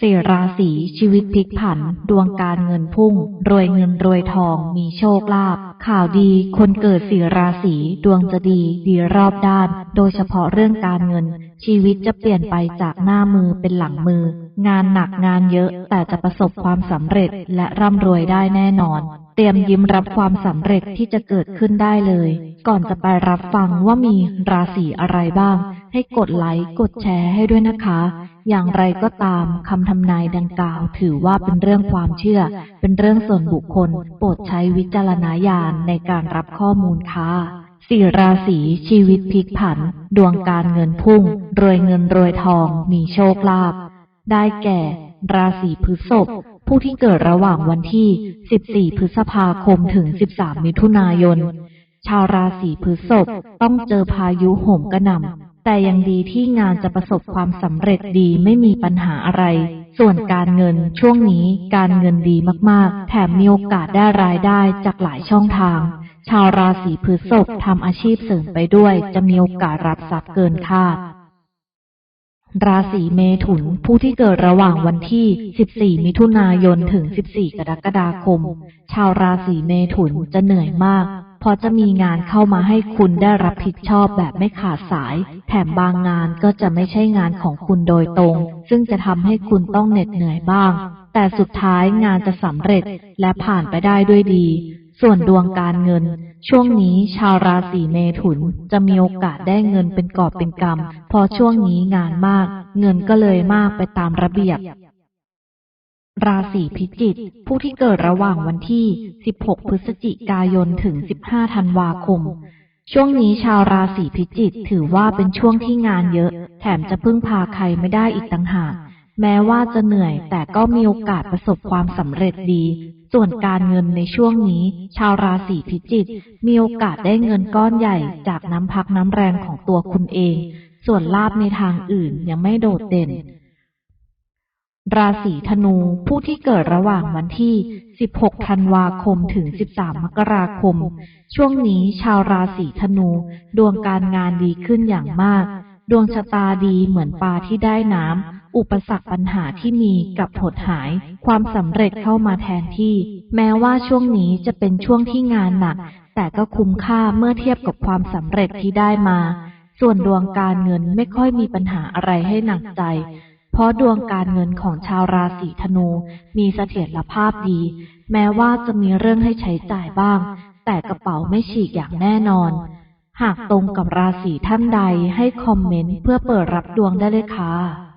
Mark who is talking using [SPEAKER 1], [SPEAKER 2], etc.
[SPEAKER 1] สี่ราศีชีวิตพลิกผัน ดวงการเงินพุ่ง รวยเงินรวยทองมีโชคลาภข่าวดี คนเกิดสี่ราศีดวงจะดี ดีรอบด้าน โดยเฉพาะเรื่องการเงิน ชีวิตจะเปลี่ยนไปจากหน้ามือเป็นหลังมือ งานหนักงานเยอะแต่จะประสบความสำเร็จและร่ำรวยได้แน่นอน เตรียมยิ้มรับความสำเร็จที่จะเกิดขึ้นได้เลย ก่อนจะไปรับฟังว่ามีราศีอะไรบ้าง ให้กดไลค์กดแชร์ให้ด้วยนะคะ อย่างไรก็ตามคำทำนายดังกล่าว ถือว่าเป็นเรื่องความเชื่อ เป็นเรื่องส่วนบุคคล โปรดใช้วิจารณญาณในการรับข้อมูลค่ะสี่ราศีชีวิตพลิกผัน ดวงการเงินพุ่ง รวยเงินรวยทอง มีโชคลาภได้แก่ ราศีพฤษภผู้ที่เกิดระหว่างวันที่ 14 พฤษภาคมถึง 13 มิถุนายน ชาวราศีพฤษภต้องเจอพายุโหมกระหน่ำ แต่ยังดีที่งานจะประสบความสำเร็จดีไม่มีปัญหาอะไร ส่วนการเงินช่วงนี้การเงินดีมากๆ แถมมีโอกาสได้รายได้จากหลายช่องทาง ชาวราศีพฤษภทำอาชีพเสริมไปด้วย จะมีโอกาสรับทรัพย์เกินคาดราศีเมถุน ผู้ที่เกิดระหว่างวันที่ 14 มิถุนายน ถึง 14 กรกฎาคม ชาวราศีเมถุนจะเหนื่อยมาก พราะจะมีงานเข้ามาให้คุณได้รับผิดชอบแบบไม่ขาดสาย แถมบางงานก็จะไม่ใช่งานของคุณโดยตรง ซึ่งจะทำให้คุณต้องเหน็ดเหนื่อยบ้าง แต่สุดท้ายงานจะสำเร็จและผ่านไปได้ด้วยดี ส่วนดวงการเงิน ช่วงนี้ชาวราศีเมถุนจะมีโอกาสได้เงินเป็นกอบเป็นกำพอช่วงนี้งานมาก เงินก็เลยมากไปตามระเบียบ ราศีพิจิกผู้ที่เกิดระหว่างวันที่ 16 พฤศจิกายนถึง 15 ธันวาคม ช่วงนี้ชาวราศีพิจิกถือว่าเป็นช่วงที่งานเยอะ แถมจะพึ่งพาใครไม่ได้อีกต่างหากแม้ว่าจะเหนื่อยแต่ก็มีโอกาสประสบความสำเร็จดี ส่วนการเงินในช่วงนี้ ชาวราศีพิจิกมีโอกาสได้เงินก้อนใหญ่จากน้ำพักน้ำแรงของตัวคุณเอง ส่วนลาบในทางอื่นยังไม่โดดเด่น ราศีธนูผู้ที่เกิดระหว่างวันที่ 16 ธันวาคมถึง 13 มกราคม ช่วงนี้ชาวราศีธนู ดวงการงานดีขึ้นอย่างมาก ดวงชะตาดีเหมือนปลาที่ได้น้ำ อุปสรรคปัญหาที่มีกับถดหาย ความสำเร็จเข้ามาแทนที่ แม้ว่าช่วงนี้จะเป็นช่วงที่งานหนัก แต่ก็คุ้มค่าเมื่อเทียบกับความสำเร็จที่ได้มา ส่วนดวงการเงินไม่ค่อยมีปัญหาอะไรให้หนักใจ เพราะดวงการเงินของชาวราศีธนูมีเสถียรภาพดี แม้ว่าจะมีเรื่องให้ใช้จ่ายบ้าง แต่กระเป๋าไม่ฉีกอย่างแน่นอน หากตรงกับราศีท่านใดให้คอมเมนต์เพื่อเปิดรับดวงได้เลยค่ะ